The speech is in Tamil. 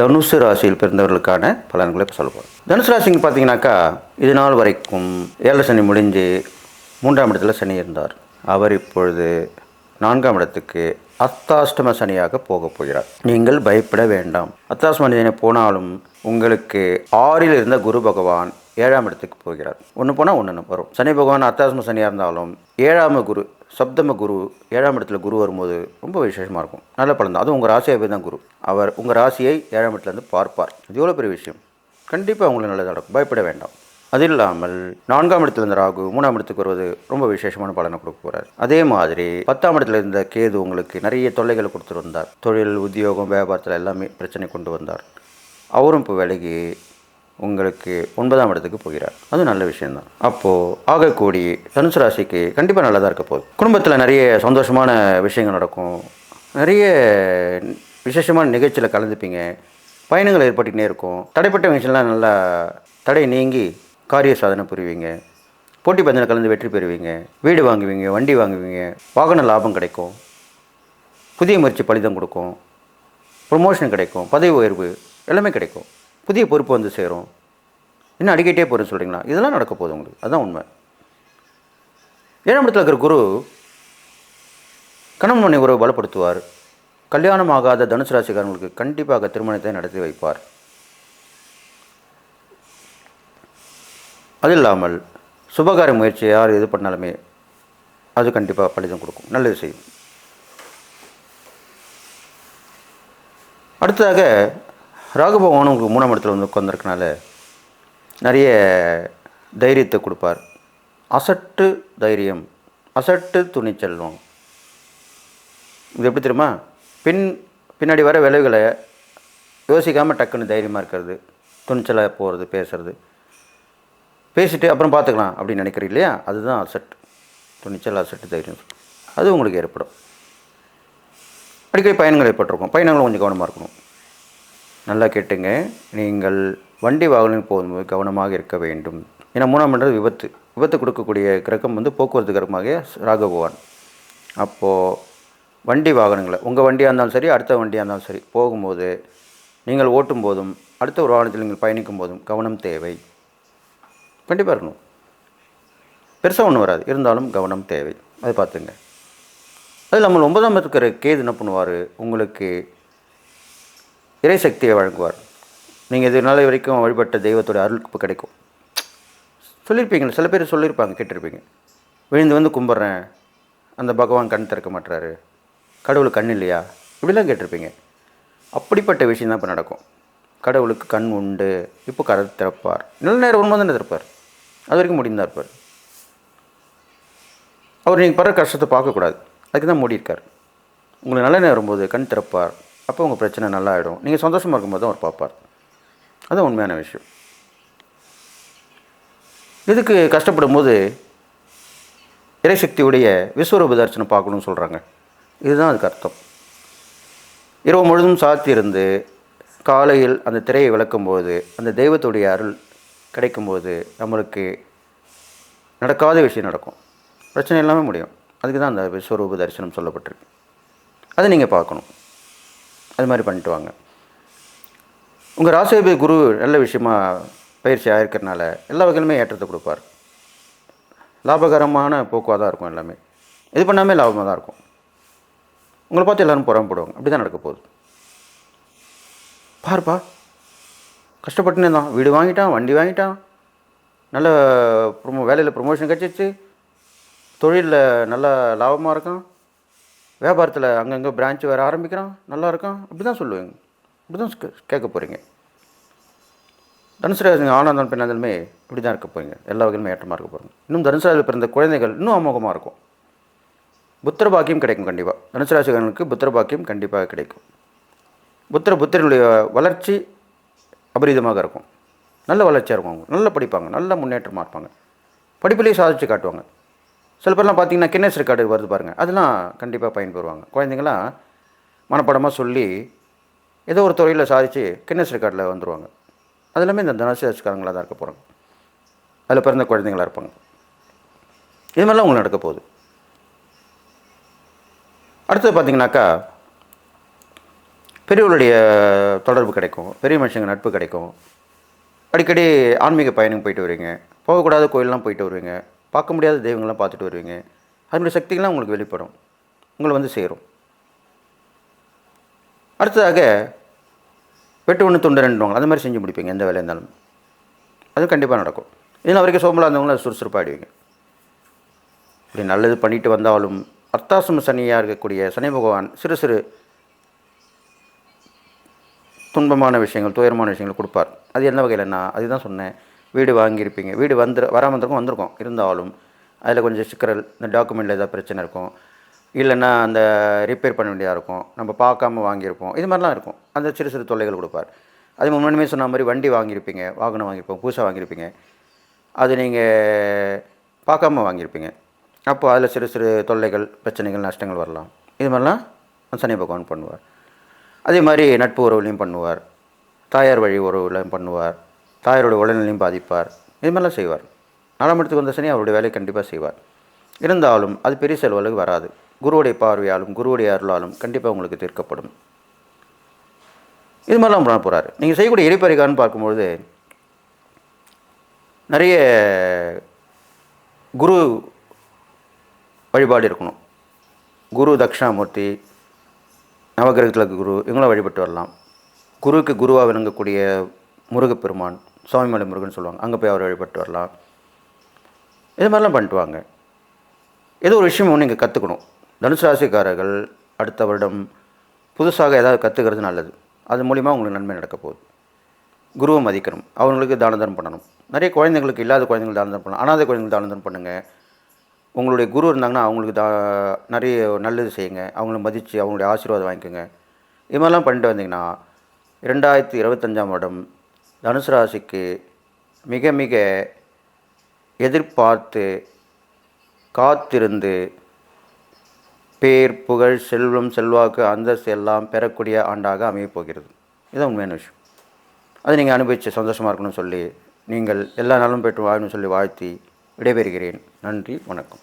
தனுசு ராசியில் பிறந்தவர்களுக்கான பலன்களை இப்போ சொல்ல போகிறோம் தனுசு ராசிங்க பார்த்தீங்கன்னாக்கா இது நாள் வரைக்கும் ஏழரை சனி முடிஞ்சு மூன்றாம் இடத்துல சனி இருந்தார். அவர் இப்பொழுது நான்காம் இடத்துக்கு அத்தாஷ்டம சனியாக போகப் போகிறார். நீங்கள் பயப்பட வேண்டாம். அர்த்தாஷ்டம சனி போனாலும் உங்களுக்கு ஆறில் இருந்த குரு பகவான் ஏழாம் இடத்துக்கு போகிறார். ஒன்று போனால் ஒன்று வரும். சனி பகவான் அர்த்தாஷ்டம சனியாக இருந்தாலும் ஏழாம குரு சப்தம குரு ஏழாம் இடத்துல குரு வரும்போது ரொம்ப விசேஷமாக இருக்கும். நல்ல பலன் தான். அதுவும் உங்கள் ராசியாகவே தான் குரு. அவர் உங்கள் ராசியை ஏழாம் இடத்துலேருந்து பார்ப்பார். இது எவ்வளோ பெரிய விஷயம்? கண்டிப்பாக உங்களுக்கு நல்லது நடக்கும். பயப்பட வேண்டாம். அது இல்லாமல் நான்காம் இடத்துல இருந்த ராகு மூணாம் இடத்துக்கு வருவது ரொம்ப விசேஷமான பலனை கொடுக்க போகிறார் அதே மாதிரி பத்தாம் இடத்துல இருந்த கேது உங்களுக்கு நிறைய தொல்லைகளை கொடுத்துட்டு வந்தார். தொழில் உத்தியோகம் வியாபாரத்தில் எல்லாமே பிரச்சனை கொண்டு வந்தார். அவரும் இப்போ விலகி உங்களுக்கு ஒன்பதாம் இடத்துக்கு போகிறார். அது நல்ல விஷயம்தான். அப்போது ஆகக்கூடி தனுசு ராசிக்கு கண்டிப்பாக நல்லதாக இருக்க போகுது. குடும்பத்தில் நிறைய சந்தோஷமான விஷயங்கள் நடக்கும். நிறைய விசேஷமான நிகழ்ச்சியில் கலந்துப்பீங்க. பயணங்கள் ஏற்பட்டுக்கிட்டே இருக்கும். தடைப்பட்ட விஷயம்லாம் நல்லா தடை நீங்கி காரிய சாதனை புரிவீங்க. போட்டி பந்தயம் கலந்து வெற்றி பெறுவீங்க. வீடு வாங்குவீங்க வண்டி வாங்குவீங்க. வாகன லாபம் கிடைக்கும். புதிய முயற்சி பலிதம் கொடுக்கும். ப்ரொமோஷன் கிடைக்கும். பதவி உயர்வு எல்லாமே கிடைக்கும். புதிய பொறுப்பு வந்து சேரும். இன்னும் அடிக்கிட்டே போகிறேன் சொல்கிறீங்களா இதெல்லாம் நடக்க போகுது உங்களுக்கு. அதுதான் உண்மை. ஏழாம் இடத்துல இருக்கிற குரு கணவன் மனை உறவு பலப்படுத்துவார். கல்யாணம் ஆகாத தனுசு ராசிக்காரங்களுக்கு கண்டிப்பாக திருமணத்தை நடத்தி வைப்பார். அது இல்லாமல் சுபகார முயற்சி யார் இது பண்ணாலுமே அது கண்டிப்பாக பலிதம் கொடுக்கும். நல்லது செய்யும். அடுத்ததாக ராகுபவனும் உங்களுக்கு மூணாம் இடத்துல வந்து உட்காந்துருக்கனால நிறைய தைரியத்தை கொடுப்பார். அசட்டு தைரியம் அசட்டு துணிச்செல்வம் இது எப்படி தெரியுமா? பின் பின்னாடி வர விளைவுகளை யோசிக்காமல் டக்குன்னு தைரியமாக இருக்கிறது துணிச்சலாக போகிறது பேசுறது. பேசிட்டு அப்புறம் பார்த்துக்கலாம் அப்படின்னு நினைக்கிறீங்க இல்லையா? அதுதான் அசட் துணிச்சல் அசட்டு தைரியம். அது உங்களுக்கு ஏற்படும். அடிக்கடி பயணங்கள் ஏற்பட்டிருக்கும். பயணங்களும் கொஞ்சம் கவனமாக இருக்கணும். நல்லா கேட்டுங்க. நீங்கள் வண்டி வாகனம் போகும்போது கவனமாக இருக்க வேண்டும். ஏன்னா மூணாம் இடம் விபத்து. விபத்து கொடுக்கக்கூடிய கிரகம் வந்து போக்குவரத்து கிரகமாக ராகபவான் அப்போது வண்டி வாகனங்களை உங்கள் வண்டியாக இருந்தாலும் சரி அடுத்த வண்டியாக இருந்தாலும் சரி போகும்போது நீங்கள் ஓட்டும் போதும் அடுத்த ஒரு வாகனத்தில் நீங்கள் பயணிக்கும் போதும் கவனம் தேவை. கண்டிப்பாக இருக்கணும். பெருசாக ஒன்றும் வராது. இருந்தாலும் கவனம் தேவை. அதை பார்த்துங்க. அது இல்லாமல் ஒன்பதாம் இருக்கிற கேது என்ன பண்ணுவார்? உங்களுக்கு இறை சக்தியை வழங்குவார். நீங்கள் இது நாளை வரைக்கும் வழிபட்ட தெய்வத்தோட அருள் இப்போ கிடைக்கும். சொல்லியிருப்பீங்க சில பேர் சொல்லியிருப்பாங்க கேட்டிருப்பீங்க. விழுந்து வந்து கும்பிட்றேன் அந்த பகவான் கண் திறக்க மாட்டுறாரு கடவுளுக்கு கண் இல்லையா? இப்படிலாம் கேட்டிருப்பீங்க. அப்படிப்பட்ட விஷயம் தான் இப்போ நடக்கும். கடவுளுக்கு கண் உண்டு இப்போ கடல் திறப்பார். நல்ல நேரம் உண்மை தானே திறப்பார். அது வரைக்கும் முடிந்தா இருப்பார். அவர் நீங்கள் படுற கஷ்டத்தை பார்க்கக்கூடாது. அதுக்கு தான் மூடியிருக்கார். உங்களுக்கு நல்ல நேரம் வரும்போது கண் திறப்பார். அப்போ உங்கள் பிரச்சனை நல்லா ஆகிடும் நீங்கள் சந்தோஷமாக இருக்கும்போது தான் அவர் பார்ப்பார். அதுதான் உண்மையான விஷயம். இதுக்கு கஷ்டப்படும் போது இறைசக்தியுடைய விஸ்வரூப தரிசனம் பார்க்கணும்னு சொல்கிறாங்க இதுதான் அதுக்கு அர்த்தம். இரவு முழுதும் சாத்தியிருந்து காலையில் அந்த திரையை விளக்கும்போது அந்த தெய்வத்துடைய அருள் கிடைக்கும்போது நம்மளுக்கு நடக்காத விஷயம் நடக்கும். பிரச்சனை எல்லாமே முடியும். அதுக்கு தான் அந்த விஸ்வரூப தரிசனம் சொல்லப்பட்டிருக்கு. அதை நீங்கள் பார்க்கணும். அது மாதிரி பண்ணிட்டு வாங்க உங்கள் ராசிபதி குரு நல்ல விஷயமா பயிற்சி ஆகிருக்கிறனால எல்லா வகையிலுமே ஏற்றத்தை கொடுப்பார். லாபகரமான போக்குவாக தான் இருக்கும் எல்லாமே. இது பண்ணாமே லாபமாக தான் இருக்கும். உங்களை பார்த்து எல்லோரும் புறம்போடுவாங்க அப்படி தான் நடக்க போகுது. பாருப்பா. கஷ்டப்பட்டுனே தான் வீடு வாங்கிட்டான் வண்டி வாங்கிட்டான். நல்ல ப்ரொமோ வேலையில் ப்ரொமோஷன் கிடச்சிச்சு தொழிலில் நல்லா லாபமாக இருக்கான். வியாபாரத்தில் அங்கங்கே பிரான்ச் வேறு ஆரம்பிக்கிறான் நல்லா இருக்கான். அப்படி தான் சொல்லுவேங்க. இப்படி தான் கே- கேட்க போகிறீங்க தனுசுராஜன் ஆனந்தம் பின்னாலுமே இப்படி தான் இருக்க போகிறீங்க எல்லா வகையிலுமே ஏற்றமாக இருக்க போகிறீங்க இன்னும் தனுசுராஜில் பிறந்த குழந்தைகள் இன்னும் அமோகமாக இருக்கும். புத்திர பாக்கியம் கிடைக்கும் கண்டிப்பாக தனுசு புத்திர பாக்கியம் கண்டிப்பாக கிடைக்கும். புத்திர புத்திரனுடைய வளர்ச்சி அபரிதமாக இருக்கும். நல்ல வளர்ச்சியாக இருக்கும் அவங்க. நல்லா படிப்பாங்க. நல்ல முன்னேற்றமாக இருப்பாங்க. படிப்புலேயே சாதிச்சு காட்டுவாங்க. சில பேர்லாம் பார்த்தீங்கன்னா கின்னஸ் ரெக்கார்டு வருது பாருங்கள் அதெல்லாம் கண்டிப்பாக பயன்பெறுவாங்க குழந்தைங்களாம் மனப்படமாக சொல்லி ஏதோ ஒரு துறையில் சாதித்து கின்னஸ் ரெக்கார்டில் வந்துடுவாங்க அது எல்லாமே இந்த தனுசுக்காரங்களாக தான் இருக்க போகிறாங்க அதில் பிறந்த குழந்தைங்களா இருப்பாங்க. இது மாதிரிலாம் உங்களுக்கு நடக்க போகுது. அடுத்தது பார்த்தீங்கன்னாக்கா பெரியவர்களுடைய தொடர்பு கிடைக்கும். பெரிய மனுஷங்க நட்பு கிடைக்கும். அடிக்கடி ஆன்மீக பயணம் போயிட்டு வருவீங்க. போகக்கூடாத கோயிலெலாம் போயிட்டு வருவீங்க. பார்க்க முடியாத தெய்வங்கள்லாம் பார்த்துட்டு வருவீங்க. அதனுடைய சக்திகள்லாம் உங்களுக்கு வெளிப்படும். உங்களை வந்து சேரும். அடுத்ததாக வெட்டு ஒன்று துண்டு ரெண்டுவாங்க. அந்த மாதிரி செஞ்சு முடிப்பீங்க எந்த வேலையாக இருந்தாலும். அது கண்டிப்பாக நடக்கும். இதனால் வரைக்கும் சோம்பலாக இருந்தவங்களும் அது சுறுசுறுப்பாகிடுவீங்க இப்படி நல்லது பண்ணிட்டு வந்தாலும் அர்த்தாசம சனியாக இருக்கக்கூடிய சனி பகவான் சிறு சிறு துன்பமான விஷயங்கள் துயரமான விஷயங்கள் கொடுப்பார். அது எந்த வகையிலன்னா அதுதான் சொன்னேன். வீடு வாங்கியிருப்பீங்க. வீடு வந்து வராமல் இருந்திருக்கும் வந்திருக்கும். இருந்தாலும் அதில் கொஞ்சம் சிக்கரல் இந்த டாக்குமெண்ட்டில் ஏதாவது பிரச்சனை இருக்கும். இல்லைன்னா அந்த ரிப்பேர் பண்ண வேண்டியதாக இருக்கும். நம்ம பார்க்காம வாங்கியிருப்போம். இது மாதிரிலாம் இருக்கும். அந்த சிறு சிறு தொல்லைகள் கொடுப்பார். அது முன்னாடியே சொன்ன மாதிரி வண்டி வாங்கியிருப்பீங்க. வாகனம் வாங்கியிருப்போம். பூசா வாங்கியிருப்பீங்க. அது நீங்கள் பார்க்காம வாங்கியிருப்பீங்க. அப்போது அதில் சிறு சிறு தொல்லைகள் பிரச்சனைகள் நஷ்டங்கள் வரலாம். இது மாதிரிலாம் சனி பகவான் பண்ணுவார். அதே மாதிரி நட்பு உறவுலையும் பண்ணுவார். தாயார் வழி உறவுலையும் பண்ணுவார். தாயாருடைய உடல்நிலையும் பாதிப்பார். இது மாதிரிலாம் செய்வார். நாலாம் இடத்துக்கு வந்த சனி அவருடைய வேலையை கண்டிப்பாக செய்வார். இருந்தாலும் அது பெரிய செலவுகளுக்கு வராது. குருவுடைய பார்வையாலும் குருவுடைய அருளாலும் கண்டிப்பாக உங்களுக்கு தீர்க்கப்படும். இது மாதிரிலாம் பண்ண போகிறார் நீங்கள் செய்யக்கூடிய எரிப்பறிகான்னு பார்க்கும்பொழுது நிறைய குரு வழிபாடு இருக்கணும். குரு தட்சிணாமூர்த்தி நவகிரகத்தில் குரு இவங்களாம் வழிபட்டு வரலாம். குருவுக்கு குருவாக விளங்கக்கூடிய முருகப்பெருமான் சுவாமிமலை முருகன் சொல்லுவாங்க. அங்கே போய் அவர் வழிபட்டு வரலாம். இது மாதிரிலாம் பண்ணிட்டு வாங்க ஏதோ ஒரு விஷயம் ஒன்று நீங்கள் கற்றுக்கணும் தனுசு ராசிக்காரர்கள் அடுத்த வருடம் புதுசாக ஏதாவது கற்றுக்கிறது நல்லது. அது மூலிமா உங்களுக்கு நன்மை நடக்க போகுது. குருவை மதிக்கணும். அவங்களுக்கு தான பண்ணணும். நிறைய குழந்தைங்களுக்கு இல்லாத குழந்தைங்க தான பண்ணலாம். பண்ணணும் அனாதை குழந்தைங்களுக்கு தான பண்ணுங்கள் உங்களுடைய குரு இருந்தாங்கன்னா அவங்களுக்கு தா நிறைய நல்லது செய்யுங்க. அவங்கள மதித்து அவங்களுடைய ஆசீர்வாதம் வாங்கிக்கோங்க. இது மாதிரிலாம் பண்ணிட்டு வந்தீங்கன்னா ரெண்டாயிரத்தி இருபத்தஞ்சாம் வருடம் தனுசு ராசிக்கு மிக மிக எதிர்பார்த்து காத்திருந்து பேர் புகழ் செல்வம் செல்வாக்கு அந்தஸ்து எல்லாம் பெறக்கூடிய ஆண்டாக அமையப்போகிறது இதுதான் உண்மையான விஷயம். அதை நீங்கள் அனுபவித்து சந்தோஷமாக இருக்கணும்னு சொல்லி நீங்கள் எல்லா நாளும் பெற்று வாழணும்னு சொல்லி வாழ்த்தி விடைபெறுகிறேன். நன்றி வணக்கம்.